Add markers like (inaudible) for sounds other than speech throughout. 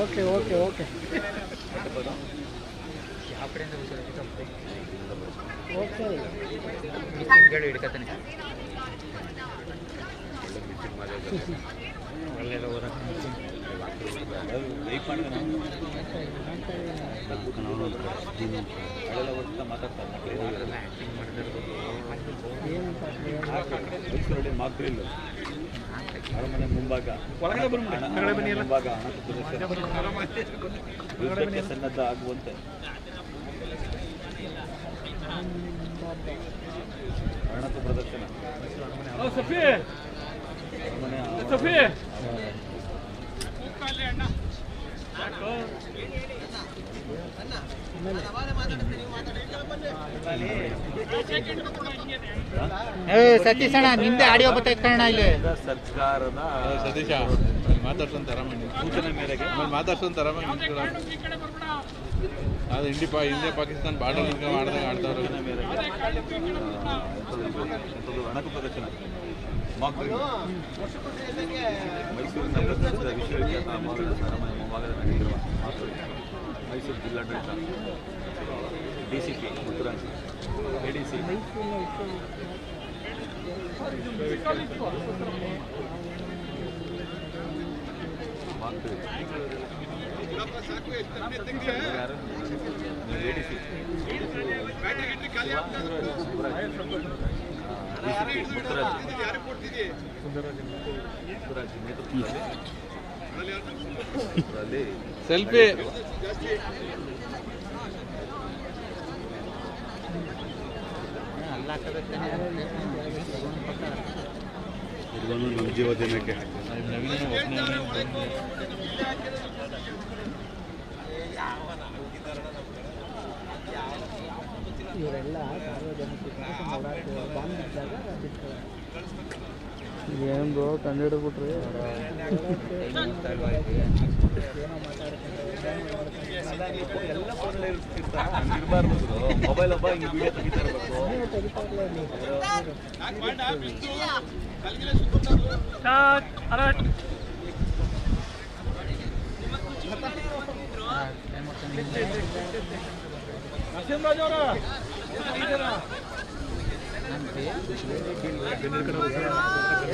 Okay okay okay okay ಹಿಡ್ಕತಾನೆ ಒಳ್ಳೆಲ್ಲ ಓದಕ್ಕೆ ಮಾತ್ರ ಮಾಡಿದಿರ್ಬೋದು ಅರಮನೆ ಮುಂಭಾಗ. ಒಳಗಡೆ ಬನ್ನಿ ಮುಂಭಾಗ ಯುದ್ಧಕ್ಕೆ ಸನ್ನದ್ಧ ಆಗುವಂತೆ ಅಣಕು ಪ್ರದರ್ಶನ ಅರಮನೆ ಸತೀಶ್ ಅಣ್ಣ ನಿಂದೆ ಆಡಿಯೋ ಬರ್ತೈತೆ ಕಣ ಇಲ್ಲಿ. ಸರ್ಕಾರದ ಸತೀಶ ಮಾತಾಡ್ಸೋನ್ ತರಮಣಿ. ಸೂಚನೆ ಮೇರೆಗೆ. ಆಮೇಲೆ ಮಾತಾಡ್ಸೋನ್ ತರಮಣಿ ಅದು ಇಂಡಿ ಪಾ ಇಂಡಿಯಾ ಪಾಕಿಸ್ತಾನ ಬಾರ್ಡರ್ ಹಿಂಗೆ ಮಾಡ್ದಂಗೆ ಆಡ್ತಾವ್ರೆ. ಅಣಕು ಪ್ರದರ್ಶನ. ಮೈಸೂರಿನ ವಿಶ್ವವಿಖ್ಯಾತ ಮುಂಭಾಗದ ನಡೆದಿರುವ ಮಾತು. ಮೈಸೂರು ಜಿಲ್ಲಾಡಳಿತ D C P Muthuraj A D C mock drill. ಯಾರು? ನೀವು ಎ ಡಿ ಸಿ ಮುತ್ತುರಾಜ್ ನೇತೃತ್ವದಲ್ಲಿ ಸೆಲ್ಫಿ ನಮ್ಮ ಜೀವ ದಿನಕ್ಕೆ ಇವರೆಲ್ಲ ಸಾರ್ವಜನಿಕ ಏನು ಕಂಡು ಹಿಡಿದ್ಬಿಟ್ರಿ? ಎಲ್ಲ ಫೋನಲ್ಲಿ ಇರಬಾರ್ದು ಮೊಬೈಲ್ ಒಬ್ಬ ಹಿಂಗೆ ವಿಡಿಯೋ ತೆಗಿತಾ ಇರಬೇಕು ನೀವು ತೆಗಿತಾ ಇಲ್ಲ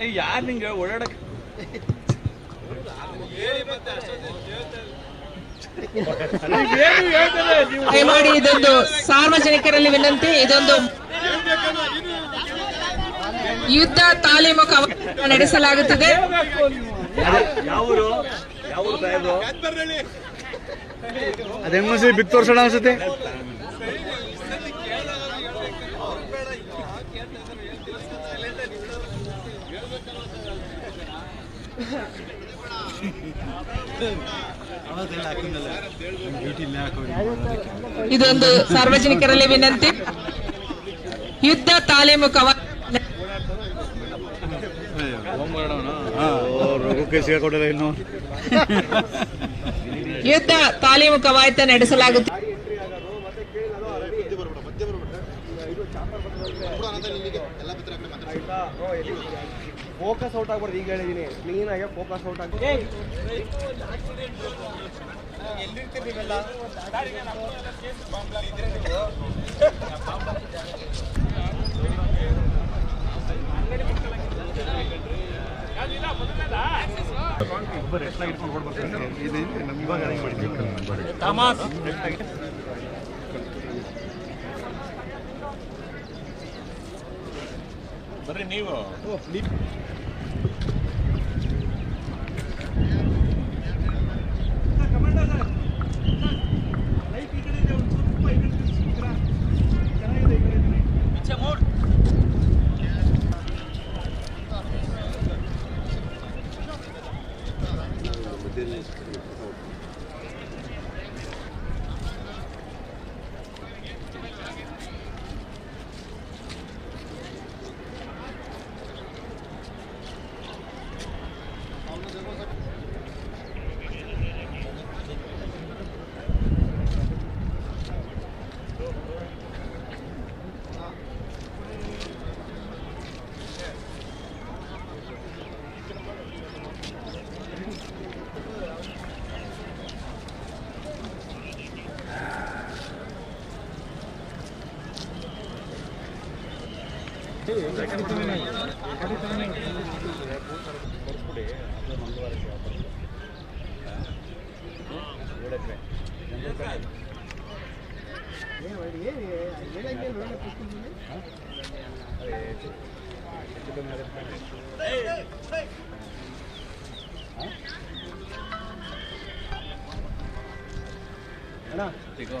ಏ ಯಾರು ನಿಂಗೆ ಓಡಾಡಕ್ಕೆ? ದಯಮಾಡಿ ಇದೊಂದು ಸಾರ್ವಜನಿಕರಲ್ಲಿ ವಿನಂತಿ ಇದೊಂದು ಯುದ್ಧ ತಾಲೀಮು ನಡೆಸಲಾಗುತ್ತಿದೆ. ಅದು ಹೆಂಗ್ ಬಿತ್ತು ತೋರ್ಸೋಣ ಅನ್ಸುತ್ತೆ? (laughs) ಇದೊಂದು ಸಾರ್ವಜನಿಕರಲ್ಲಿ ವಿನಂತಿ. ಯುದ್ಧ ತಾಲೀಮು ಕವ ಯುದ್ಧ ತಾಲೀಮು ಕವಾಯತ ನಡೆಸಲಾಗುತ್ತಿದೆ ಫೋಕಸ್ ಔಟ್ ಆಗ್ಬಾರ್ದು ಈಗ ಹೇಳಿದೀನಿ. ಕ್ಲೀನ್ ಆಗಿ ಫೋಕಸ್ ಔಟ್ ಆಗಿ ಬರ್ರಿ ನೀವು ಚೆನ್ನಾಗಿದೆ అన్నా ఇదిగో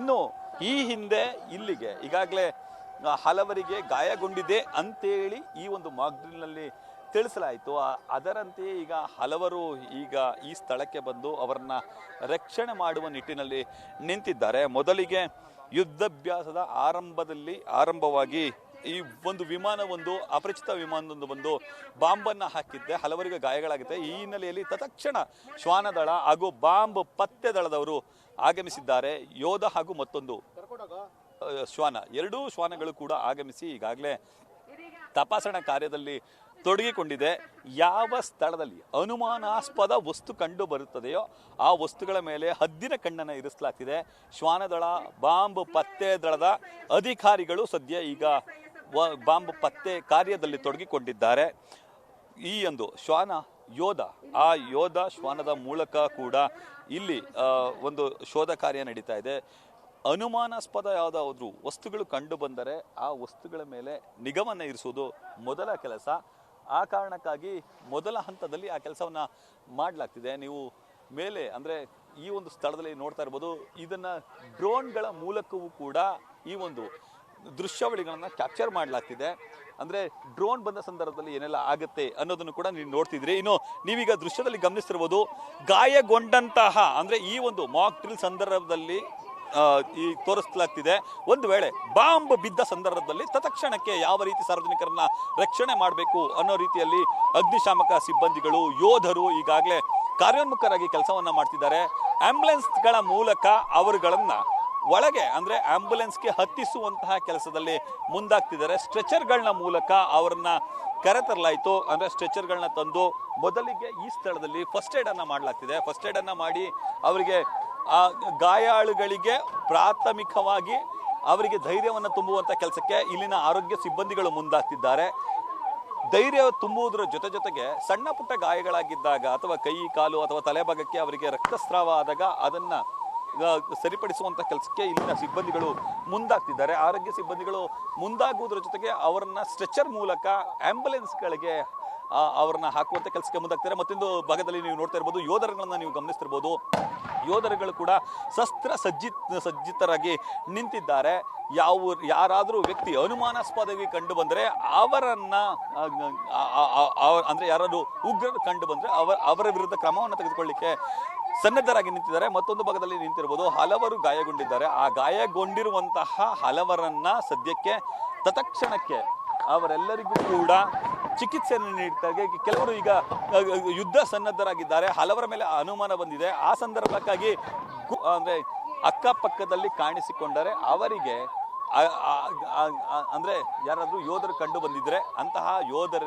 ಇನ್ನು ಈ ಹಿಂದೆ ಇಲ್ಲಿಗೆ ಈಗಾಗಲೇ ಹಲವರಿಗೆ ಗಾಯಗೊಂಡಿದೆ ಅಂತೇಳಿ ಈ ಒಂದು ಮಾಕ್ಡ್ರಿಲ್ನಲ್ಲಿ ತಿಳಿಸಲಾಯಿತು. ಅದರಂತೆಯೇ ಈಗ ಹಲವರು ಈಗ ಈ ಸ್ಥಳಕ್ಕೆ ಬಂದು ಅವರನ್ನ ರಕ್ಷಣೆ ಮಾಡುವ ನಿಟ್ಟಿನಲ್ಲಿ ನಿಂತಿದ್ದಾರೆ. ಮೊದಲಿಗೆ ಯುದ್ಧಾಭ್ಯಾಸದ ಆರಂಭದಲ್ಲಿ, ಆರಂಭವಾಗಿ ಈ ಒಂದು ವಿಮಾನ ಒಂದು ಅಪರಿಚಿತ ವಿಮಾನದೊಂದು ಬಂದು ಬಾಂಬನ್ನು ಹಾಕಿದ್ದೆ. ಹಲವರಿಗೆ ಗಾಯಗಳಾಗಿದೆ ಈ ಹಿನ್ನೆಲೆಯಲ್ಲಿ ತತ್ಕ್ಷಣ ಶ್ವಾನದಳ ಹಾಗೂ ಬಾಂಬ್ ಪತ್ತೆ ದಳದವರು ಆಗಮಿಸಿದ್ದಾರೆ. ಯೋಧ ಹಾಗೂ ಮತ್ತೊಂದು ಶ್ವಾನ. ಎರಡೂ ಶ್ವಾನಗಳು ಕೂಡ ಆಗಮಿಸಿ ಈಗಾಗಲೇ ತಪಾಸಣಾ ಕಾರ್ಯದಲ್ಲಿ ತೊಡಗಿಕೊಂಡಿದೆ. ಯಾವ ಸ್ಥಳದಲ್ಲಿ ಅನುಮಾನಾಸ್ಪದ ವಸ್ತು ಕಂಡು ಬರುತ್ತದೆಯೋ ಆ ವಸ್ತುಗಳ ಮೇಲೆ ಹದ್ದಿನ ಕಣ್ಣನ್ನು ಇರಿಸಲಾಗ್ತಿದೆ. ಶ್ವಾನದಳ, ಬಾಂಬ್ ಪತ್ತೆ ದಳದ ಅಧಿಕಾರಿಗಳು ಸದ್ಯ ಈಗ ಬಾಂಬ್ ಪತ್ತೆ ಕಾರ್ಯದಲ್ಲಿ ತೊಡಗಿಕೊಂಡಿದ್ದಾರೆ. ಈ ಒಂದು ಶ್ವಾನ ಯೋಧ. ಆ ಯೋಧ ಶ್ವಾನದ ಮೂಲಕ ಕೂಡ ಇಲ್ಲಿ ಒಂದು ಶೋಧ ಕಾರ್ಯ ನಡೀತಾ ಇದೆ. ಅನುಮಾನಾಸ್ಪದ ಯಾವುದಾದ್ರು ವಸ್ತುಗಳು ಕಂಡು ಬಂದರೆ ಆ ವಸ್ತುಗಳ ಮೇಲೆ ನಿಗಮನ ಇರಿಸುವುದು ಮೊದಲ ಕೆಲಸ. ಆ ಕಾರಣಕ್ಕಾಗಿ ಮೊದಲ ಹಂತದಲ್ಲಿ ಆ ಕೆಲಸವನ್ನು ಮಾಡಲಾಗ್ತಿದೆ. ನೀವು ಮೇಲೆ, ಅಂದರೆ ಈ ಒಂದು ಸ್ಥಳದಲ್ಲಿ ನೋಡ್ತಾ ಇರ್ಬೋದು, ಇದನ್ನು ಡ್ರೋನ್ಗಳ ಮೂಲಕವೂ ಕೂಡ ಈ ಒಂದು ದೃಶ್ಯಾವಳಿಗಳನ್ನ ಕ್ಯಾಪ್ಚರ್ ಮಾಡಲಾಗ್ತಿದೆ. ಅಂದರೆ ಡ್ರೋನ್ ಬಂದ ಸಂದರ್ಭದಲ್ಲಿ ಏನೆಲ್ಲ ಆಗುತ್ತೆ ಅನ್ನೋದನ್ನು ಕೂಡ ನೀವು ನೋಡ್ತಿದ್ರಿ. ಇನ್ನು ನೀವೀಗ ದೃಶ್ಯದಲ್ಲಿ ಗಮನಿಸ್ತಿರ್ಬೋದು, ಗಾಯಗೊಂಡಂತಹ, ಅಂದರೆ ಈ ಒಂದು ಮಾಕ್ ಡ್ರಿಲ್ ಸಂದರ್ಭದಲ್ಲಿ ಈ ತೋರಿಸಲಾಗ್ತಿದೆ. ಒಂದು ವೇಳೆ ಬಾಂಬ್ ಬಿದ್ದ ಸಂದರ್ಭದಲ್ಲಿ ತತ್ಕ್ಷಣಕ್ಕೆ ಯಾವ ರೀತಿ ಸಾರ್ವಜನಿಕರನ್ನ ರಕ್ಷಣೆ ಮಾಡಬೇಕು ಅನ್ನೋ ರೀತಿಯಲ್ಲಿ ಅಗ್ನಿಶಾಮಕ ಸಿಬ್ಬಂದಿಗಳು, ಯೋಧರು ಈಗಾಗಲೇ ಕಾರ್ಯೋನ್ಮುಖರಾಗಿ ಕೆಲಸವನ್ನ ಮಾಡ್ತಿದ್ದಾರೆ. ಆಂಬ್ಯುಲೆನ್ಸ್ಗಳ ಮೂಲಕ ಅವರುಗಳನ್ನ ಒಳಗೆ ಅಂದ್ರೆ ಆಂಬುಲೆನ್ಸ್ಗೆ ಹತ್ತಿಸುವಂತಹ ಕೆಲಸದಲ್ಲಿ ಮುಂದಾಗ್ತಿದ್ದಾರೆ. ಸ್ಟ್ರೆಚರ್ಗಳನ್ನ ಮೂಲಕ ಅವರನ್ನ ಕರೆತರಲಾಯಿತು. ಅಂದ್ರೆ ಸ್ಟ್ರೆಚರ್ಗಳನ್ನ ತಂದು ಮೊದಲಿಗೆ ಈ ಸ್ಥಳದಲ್ಲಿ ಫಸ್ಟ್ ಏಡ್ ಅನ್ನ ಮಾಡಲಾಗ್ತಿದೆ. ಫಸ್ಟ್ ಏಡ್ ಅನ್ನ ಮಾಡಿ ಅವರಿಗೆ ಆ ಗಾಯಾಳುಗಳಿಗೆ ಪ್ರಾಥಮಿಕವಾಗಿ ಅವರಿಗೆ ಧೈರ್ಯವನ್ನು ತುಂಬುವಂಥ ಕೆಲಸಕ್ಕೆ ಇಲ್ಲಿನ ಆರೋಗ್ಯ ಸಿಬ್ಬಂದಿಗಳು ಮುಂದಾಗ್ತಿದ್ದಾರೆ. ಧೈರ್ಯ ತುಂಬುವುದರ ಜೊತೆ ಜೊತೆಗೆ ಸಣ್ಣ ಪುಟ್ಟ ಗಾಯಗಳಾಗಿದ್ದಾಗ ಅಥವಾ ಕೈ, ಕಾಲು ಅಥವಾ ತಲೆಭಾಗಕ್ಕೆ ಅವರಿಗೆ ರಕ್ತಸ್ರಾವ ಆದಾಗ ಅದನ್ನ ಆ, ಸರಿಪಡಿಸುವಂತ ಕೆಲಸಕ್ಕೆ ಇಲ್ಲಿನ ಸಿಬ್ಬಂದಿಗಳು ಮುಂದಾಗ್ತಿದ್ದಾರೆ. ಆರೋಗ್ಯ ಸಿಬ್ಬಂದಿಗಳು ಮುಂದಾಗುವುದರ ಜೊತೆಗೆ ಅವರನ್ನ ಸ್ಟ್ರೆಚರ್ ಮೂಲಕ ಆಂಬ್ಯುಲೆನ್ಸ್ಗಳಿಗೆ ಅವರನ್ನ ಹಾಕುವಂಥ ಕೆಲಸಕ್ಕೆ ಮುಂದಾಗ್ತಾರೆ ಮತ್ತೊಂದು ಭಾಗದಲ್ಲಿ ನೀವು ನೋಡ್ತಾ ಇರ್ಬೋದು ಯೋಧರುಗಳನ್ನ ನೀವು ಗಮನಿಸ್ತಿರ್ಬೋದು. ಯೋಧರುಗಳು ಕೂಡ ಶಸ್ತ್ರ ಸಜ್ಜಿತ್ ಸಜ್ಜಿತರಾಗಿ ನಿಂತಿದ್ದಾರೆ. ಯಾವ ಯಾರಾದರೂ ವ್ಯಕ್ತಿ ಅನುಮಾನಾಸ್ಪದವಾಗಿ ಕಂಡು ಬಂದರೆ ಅವರನ್ನ ಅಂದ್ರೆ ಯಾರಾದ್ರು ಉಗ್ರರು ಕಂಡು ಬಂದರೆ ಅವರ ಅವರ ವಿರುದ್ಧ ಕ್ರಮವನ್ನು ತೆಗೆದುಕೊಳ್ಳಿಕ್ಕೆ ಸನ್ನದ್ಧರಾಗಿ ನಿಂತಿದ್ದಾರೆ. ಮತ್ತೊಂದು ಭಾಗದಲ್ಲಿ ನಿಂತಿರ್ಬೋದು. ಹಲವರು ಗಾಯಗೊಂಡಿದ್ದಾರೆ. ಆ ಗಾಯಗೊಂಡಿರುವಂತಹ ಹಲವರನ್ನ ಸದ್ಯಕ್ಕೆ ತತ್ಕ್ಷಣಕ್ಕೆ ಅವರೆಲ್ಲರಿಗೂ ಕೂಡ ಚಿಕಿತ್ಸೆಯನ್ನು ನೀಡ್ತಾರೆ ಕೆಲವರು ಈಗ ಯುದ್ಧ ಸನ್ನದ್ಧರಾಗಿದ್ದಾರೆ. ಹಲವರ ಮೇಲೆ ಅನುಮಾನ ಬಂದಿದೆ. ಆ ಸಂದರ್ಭಕ್ಕಾಗಿ ಅಂದ್ರೆ ಅಕ್ಕಪಕ್ಕದಲ್ಲಿ ಕಾಣಿಸಿಕೊಂಡರೆ ಅವರಿಗೆ ಅಂದ್ರೆ ಯಾರಾದ್ರೂ ಯೋಧರು ಕಂಡು ಬಂದಿದ್ರೆ ಅಂತಹ ಯೋಧರ